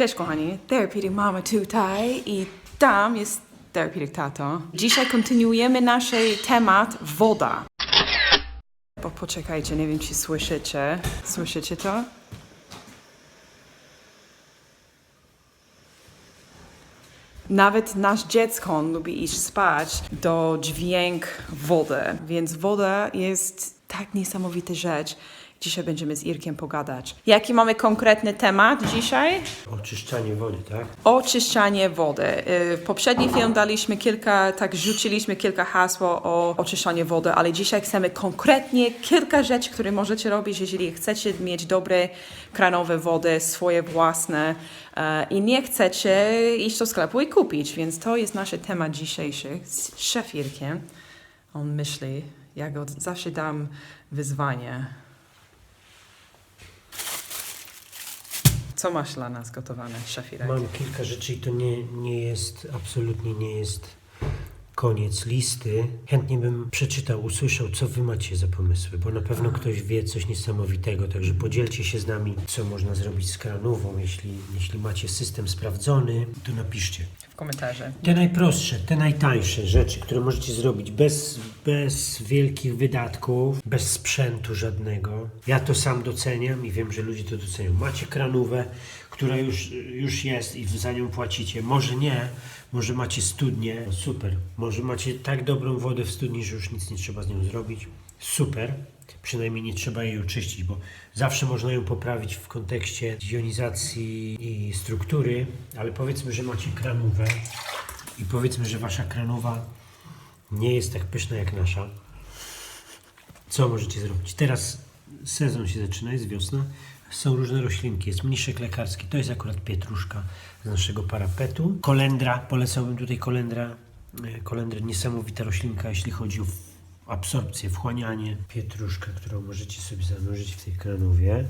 Cześć kochani, Therapeutic Mama tutaj i tam jest Therapeutic Tato. Dzisiaj kontynuujemy nasz temat woda. Bo poczekajcie, nie wiem czy słyszycie. Słyszycie to? Nawet nasz dziecko lubi iść spać do dźwięk wody, więc woda jest tak niesamowita rzecz. Dzisiaj będziemy z Irkiem pogadać. Jaki mamy konkretny temat dzisiaj? Oczyszczanie wody, tak? Oczyszczanie wody. Y, W poprzedni film daliśmy kilka, tak rzuciliśmy kilka hasło o oczyszczaniu wody, ale dzisiaj chcemy konkretnie kilka rzeczy, które możecie robić, jeżeli chcecie mieć dobre kranowe wody, swoje własne e, i nie chcecie iść do sklepu i kupić, więc to jest nasz temat dzisiejszy z szefirkiem. On myśli, ja go zawsze dam wyzwanie. Co masz dla nas gotowane, szefirek? Mam kilka rzeczy i to nie, nie jest, absolutnie nie jest koniec listy. Chętnie bym przeczytał, usłyszał, co wy macie za pomysły, bo na pewno ktoś wie coś niesamowitego, także podzielcie się z nami, co można zrobić z kranową. Jeśli, jeśli macie system sprawdzony, to napiszcie. w komentarze. Te najprostsze, te najtańsze rzeczy, które możecie zrobić bez, bez wielkich wydatków, bez sprzętu żadnego. Ja to sam doceniam i wiem, że ludzie to docenią. Macie kranówę, która już, już jest i za nią płacicie. Może nie, może macie studnię. Super. Może macie tak dobrą wodę w studni, że już nic nie trzeba z nią zrobić. Super. Przynajmniej nie trzeba jej oczyścić, bo zawsze można ją poprawić w kontekście jonizacji i struktury, ale powiedzmy, że macie kranówę i powiedzmy, że wasza kranowa nie jest tak pyszna jak nasza. Co możecie zrobić? Teraz sezon się zaczyna, jest wiosna. Są różne roślinki, jest mniszek lekarski, to jest akurat pietruszka z naszego parapetu. Kolendra, polecałbym tutaj kolendra. E, Kolendra niesamowita roślinka, jeśli chodzi o absorpcję, wchłanianie. Pietruszka, którą możecie sobie zanurzyć w tej kranowie.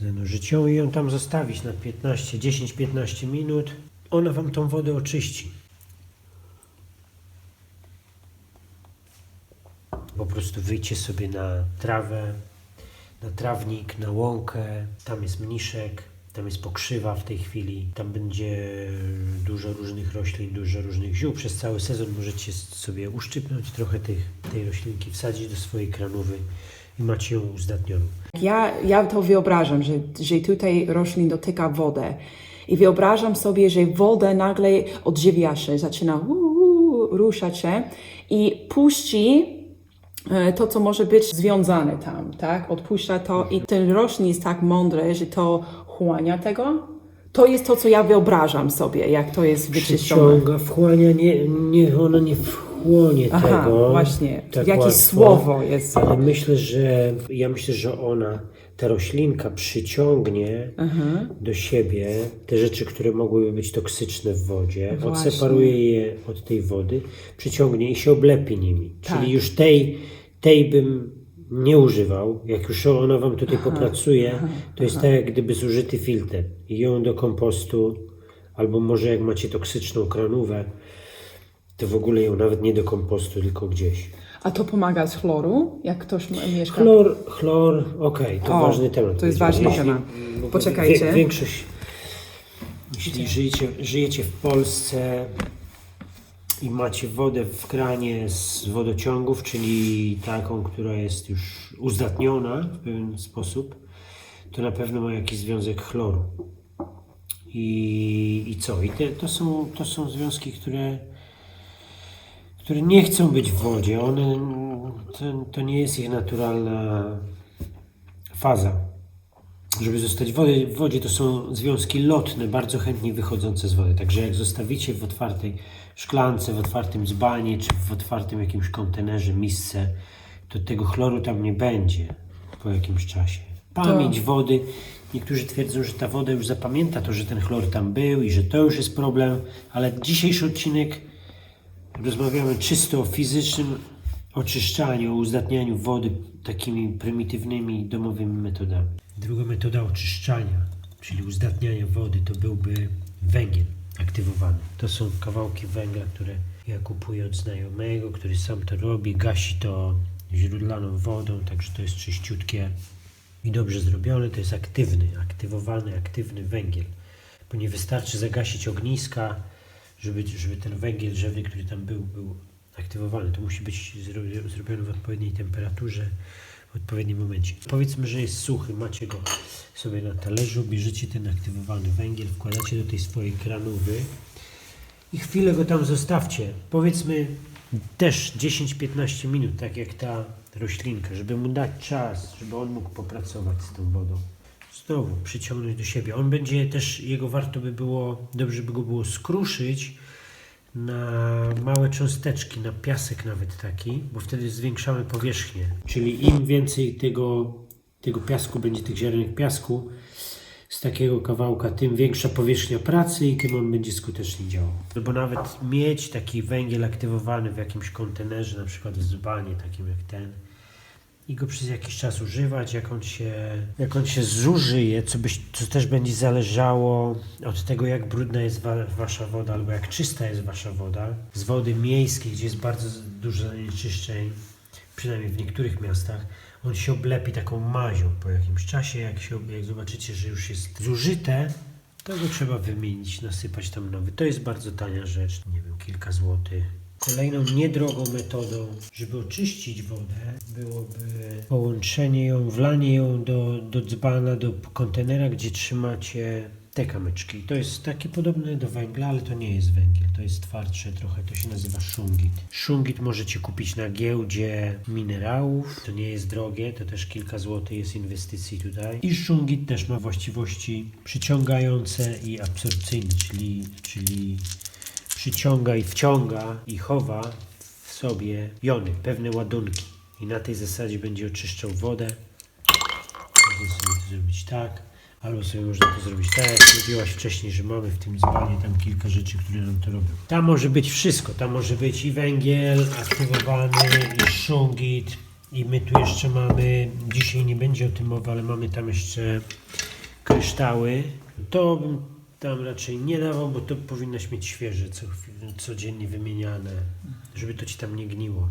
Zanurzyć ją i ją tam zostawić na 15, 10-15 minut. Ona wam tą wodę oczyści. Po prostu wyjdźcie sobie na trawę, na trawnik, na łąkę. Tam jest mniszek, tam jest pokrzywa w tej chwili. Tam będzie dużo różnych roślin, dużo różnych ziół. Przez cały sezon możecie sobie uszczypnąć trochę tych, tej roślinki, wsadzić do swojej kranówy i macie ją uzdatnioną. Ja, ja to wyobrażam, że, że tutaj roślin dotyka wodę. I wyobrażam sobie, że woda nagle odżywia się, zaczyna uu, ruszać się i puści to, co może być związane tam, tak? Odpuszcza to i ten roślin jest tak mądry, że to chłania tego. To jest to, co ja wyobrażam sobie, jak to jest wyczyszczone. Przyciąga, wchłania, nie, nie, ona nie wchłonie Aha, tego. właśnie. tak Jakieś łatwo. słowo jest. Ale myślę, że ja myślę, że ona, ta roślinka przyciągnie do siebie te rzeczy, które mogłyby być toksyczne w wodzie, Właśnie. odseparuje je od tej wody, przyciągnie i się oblepi nimi. Tak. Czyli już tej, tej bym nie używał. Jak już ona wam tutaj popracuje, to jest tak jak gdyby zużyty filtr i ją do kompostu, albo może jak macie toksyczną kranówę, to w ogóle ją nawet nie do kompostu, tylko gdzieś. A to pomaga z chloru, jak ktoś mieszka Chlor, chlor, okej, to O, ważny temat. to jest ważny Jeśli- temat. Poczekajcie. Wie, większość, jeśli żyjecie, żyjecie w Polsce i macie wodę w kranie z wodociągów, czyli taką, która jest już uzdatniona w pewien sposób, to na pewno ma jakiś związek chloru. I, i co? I te, to, są, to są związki, które które nie chcą być w wodzie. One, to, to nie jest ich naturalna faza. Żeby zostać w wodzie, w wodzie, to są związki lotne, bardzo chętnie wychodzące z wody. Także jak zostawicie w otwartej szklance, w otwartym dzbanie, czy w otwartym jakimś kontenerze, misce, to tego chloru tam nie będzie po jakimś czasie. Pamięć wody. Niektórzy twierdzą, że ta woda już zapamięta to, że ten chlor tam był i że to już jest problem, ale dzisiejszy odcinek Rozmawiamy czysto o fizycznym oczyszczaniu, uzdatnianiu wody takimi prymitywnymi, domowymi metodami. Druga metoda oczyszczania, czyli uzdatniania wody, to byłby węgiel aktywowany. To są kawałki węgla, które ja kupuję od znajomego, który sam to robi, gasi to źródlaną wodą, także to jest czyściutkie. i dobrze zrobiony, to jest aktywny, aktywowany, aktywny węgiel. Bo nie wystarczy zagasić ogniska, żeby, żeby ten węgiel drzewny, który tam był, był aktywowany. To musi być zro- zrobione w odpowiedniej temperaturze, w odpowiednim momencie. Powiedzmy, że jest suchy, macie go sobie na talerzu, bierzecie ten aktywowany węgiel, wkładacie do tej swojej kranówy i chwilę go tam zostawcie. Powiedzmy też 10-15 minut, tak jak ta roślinka, żeby mu dać czas, żeby on mógł popracować z tą wodą. Znowu przyciągnąć do siebie. On będzie też, jego warto by było, dobrze by go było skruszyć na małe cząsteczki, na piasek nawet taki, bo wtedy zwiększamy powierzchnię. Czyli im więcej tego, tego piasku będzie, tych ziarenek piasku, z takiego kawałka, tym większa powierzchnia pracy i tym on będzie skutecznie działał. No bo nawet mieć taki węgiel aktywowany w jakimś kontenerze, na przykład w dzbanie takim jak ten, i go przez jakiś czas używać, jak on się, jak on się zużyje, co, byś, co też będzie zależało od tego, jak brudna jest wa, wasza woda, albo jak czysta jest wasza woda. Z wody miejskiej, gdzie jest bardzo dużo zanieczyszczeń, przynajmniej w niektórych miastach, on się oblepi taką mazią po jakimś czasie. Jak, się, jak zobaczycie, że już jest zużyte, to go trzeba wymienić, nasypać tam nowy. To jest bardzo tania rzecz, nie wiem, kilka złotych. Kolejną niedrogą metodą, żeby oczyścić wodę, byłoby połączenie ją, wlanie ją do, do dzbana, do kontenera, gdzie trzymacie te kamyczki. To jest takie podobne do węgla, ale to nie jest węgiel, to jest twardsze trochę, to się nazywa szungit. Szungit możecie kupić na giełdzie minerałów, to nie jest drogie, to też kilka złotych jest inwestycji tutaj. I szungit też ma właściwości przyciągające i absorpcyjne, czyli, czyli przyciąga i wciąga i chowa w sobie jony, pewne ładunki. I na tej zasadzie będzie oczyszczał wodę. Można sobie to zrobić tak, albo sobie można to zrobić tak, jak mówiłaś wcześniej, że mamy w tym dzbanie tam kilka rzeczy, które nam to robią. Tam może być wszystko, tam może być i węgiel aktywowany, i szungit, i my tu jeszcze mamy, dzisiaj nie będzie o tym mowy, ale mamy tam jeszcze kryształy. To tam raczej nie dawał, bo to powinnaś mieć świeże, co, codziennie wymieniane, żeby to ci tam nie gniło.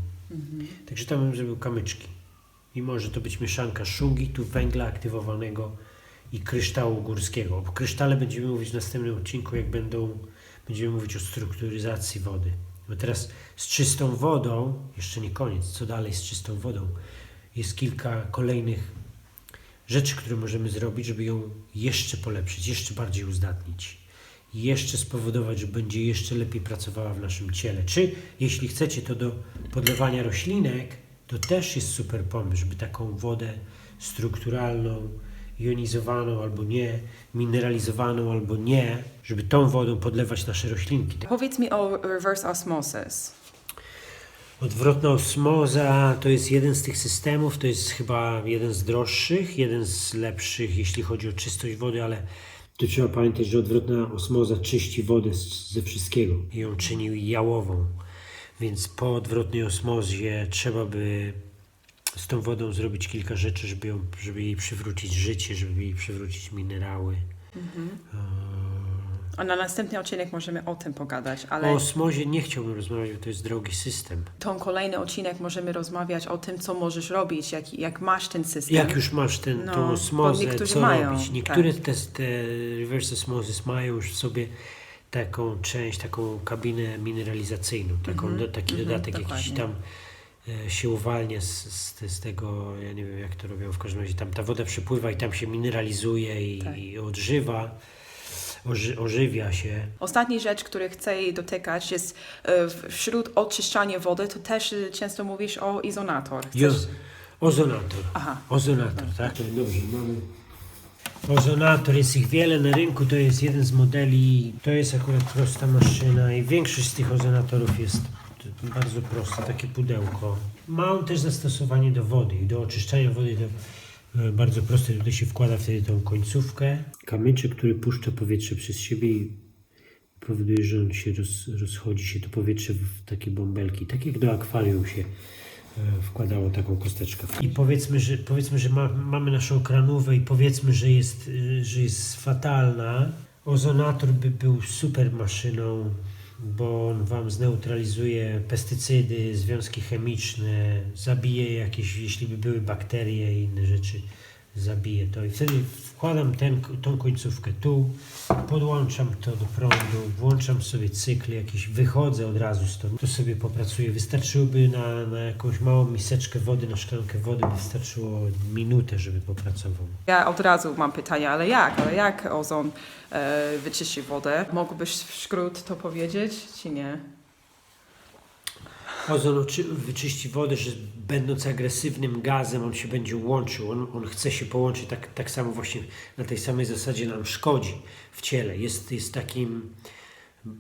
Także tam bym zrobił kamyczki. I może to być mieszanka szungitu, węgla aktywowanego i kryształu górskiego. O krysztale będziemy mówić w następnym odcinku, jak będą, będziemy mówić o strukturyzacji wody. Bo teraz z czystą wodą, jeszcze nie koniec, co dalej z czystą wodą, jest kilka kolejnych rzeczy, które możemy zrobić, żeby ją jeszcze polepszyć, jeszcze bardziej uzdatnić. Jeszcze spowodować, że będzie jeszcze lepiej pracowała w naszym ciele. Czy jeśli chcecie to do podlewania roślinek, to też jest super pomysł, żeby taką wodę strukturalną, jonizowaną albo nie, mineralizowaną albo nie, żeby tą wodą podlewać nasze roślinki. Powiedz mi o reverse osmosis. Odwrotna osmoza to jest jeden z tych systemów, to jest chyba jeden z droższych, jeden z lepszych, jeśli chodzi o czystość wody, ale tu trzeba pamiętać, że odwrotna osmoza czyści wodę ze wszystkiego i ją czyni jałową. Więc po odwrotnej osmozie trzeba by z tą wodą zrobić kilka rzeczy, żeby, ją, żeby jej przywrócić życie, żeby jej przywrócić minerały. A na następny odcinek możemy o tym pogadać, ale O osmozie nie chciałbym rozmawiać, bo to jest drogi system. tą kolejny odcinek możemy rozmawiać o tym, co możesz robić, jak, jak masz ten system. Jak już masz ten, No, tą osmozę, co mają, robić? Niektóre tak. te, te reverse osmosis mają już w sobie taką część, taką kabinę mineralizacyjną, taką, do, taki dodatek jakiś Mhm, dokładnie. tam e, się uwalnia z, z, z tego, ja nie wiem jak to robią, w każdym razie tam ta woda przepływa i tam się mineralizuje i, Tak. i odżywa, oży, ożywia się. Ostatnia rzecz, której chcę dotykać jest e, wśród oczyszczania wody, to też e, często mówisz o izonator. Jo, Chcesz- ozonator. Aha. Ozonator, tak? Dobrze, mamy. Ozonator, jest ich wiele na rynku, to jest jeden z modeli, to jest akurat prosta maszyna i większość z tych ozonatorów jest bardzo prosta, takie pudełko. Ma on też zastosowanie do wody i do oczyszczania wody, e, bardzo proste, tutaj się wkłada wtedy tą końcówkę. Kamyczek, który puszcza powietrze przez siebie i powoduje, że on się roz, rozchodzi się to powietrze w takie bąbelki, tak jak do akwarium się e, wkładało taką kosteczkę. I powiedzmy, że, powiedzmy, że ma, mamy naszą kranówę i powiedzmy, że jest, y, że jest fatalna. Ozonator by był super maszyną, bo on wam zneutralizuje pestycydy, związki chemiczne, zabije jakieś, jeśli by były bakterie i inne rzeczy, zabiję to i wtedy wkładam ten, tą końcówkę tu, podłączam to do prądu, włączam sobie cykl jakiś, wychodzę od razu stąd, to sobie popracuję. Wystarczyłoby na, na jakąś małą miseczkę wody, na szklankę wody, wystarczyło minutę, żeby popracował. Ja od razu mam pytanie, ale jak? Ale jak ozon e, wyczyści wodę? Mógłbyś w skrót to powiedzieć, czy nie? Ozon wyczyści wodę, że będąc agresywnym gazem, on się będzie łączył, on, on chce się połączyć, tak, tak samo właśnie na tej samej zasadzie nam szkodzi w ciele. Jest, jest takim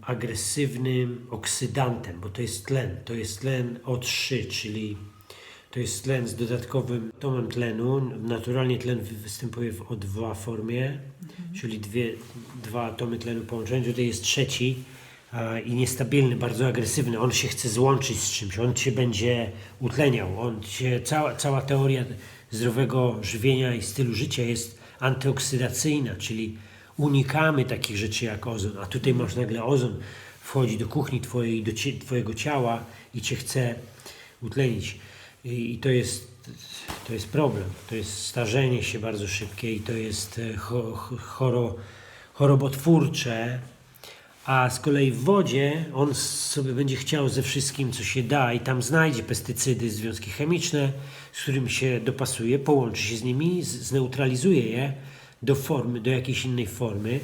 agresywnym oksydantem, bo to jest tlen. To jest tlen O3, czyli to jest tlen z dodatkowym atomem tlenu. Naturalnie tlen wy- występuje w O2 formie, czyli dwie, dwa atomy tlenu połączone. Tutaj jest trzeci i niestabilny, bardzo agresywny. On się chce złączyć z czymś, on się będzie utleniał. On się, cała, cała teoria zdrowego żywienia i stylu życia jest antyoksydacyjna, czyli unikamy takich rzeczy jak ozon. A tutaj masz nagle ozon, wchodzi do kuchni twojej, do cie, twojego ciała i cię chce utlenić. I, i to, jest, to jest problem. To jest starzenie się bardzo szybkie i to jest e, cho, cho- choro, chorobotwórcze. A z kolei w wodzie on sobie będzie chciał ze wszystkim, co się da, i tam znajdzie pestycydy, związki chemiczne, z którymi się dopasuje, połączy się z nimi, zneutralizuje je do formy, do jakiejś innej formy.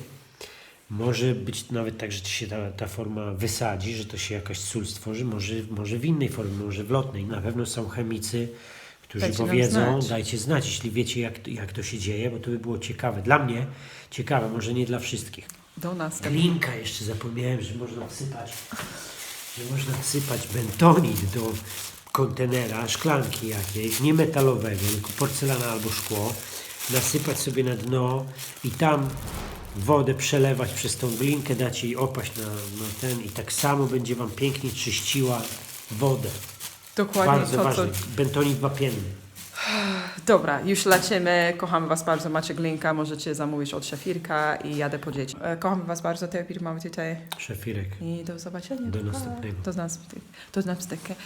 Może być nawet tak, że się ta, ta forma wysadzi, że to się jakaś sól stworzy, może, może w innej formie, może w lotnej. Na pewno są chemicy, którzy Dajcie powiedzą, znać. dajcie znać, jeśli wiecie, jak, jak to się dzieje, bo to by było ciekawe. Dla mnie ciekawe, może nie dla wszystkich. Do nas. Glinka jeszcze zapomniałem, że można wsypać, że można wsypać bentonit do kontenera, szklanki jakiejś, nie metalowego, tylko porcelana albo szkło, nasypać sobie na dno i tam wodę przelewać przez tą glinkę, dać jej opaść na, na ten i tak samo będzie Wam pięknie czyściła wodę. Dokładnie Bardzo to, ważne. co... Bentonit wapienny. Dobra, już lecimy. Kochamy Was bardzo. Macie linka, możecie zamówić od Szafirka i jadę po dzieci. E, Kochamy Was bardzo. Teraz mamy tutaj Szefirek. i do zobaczenia. Do Pa. następnego. Do następnego. Do następnego.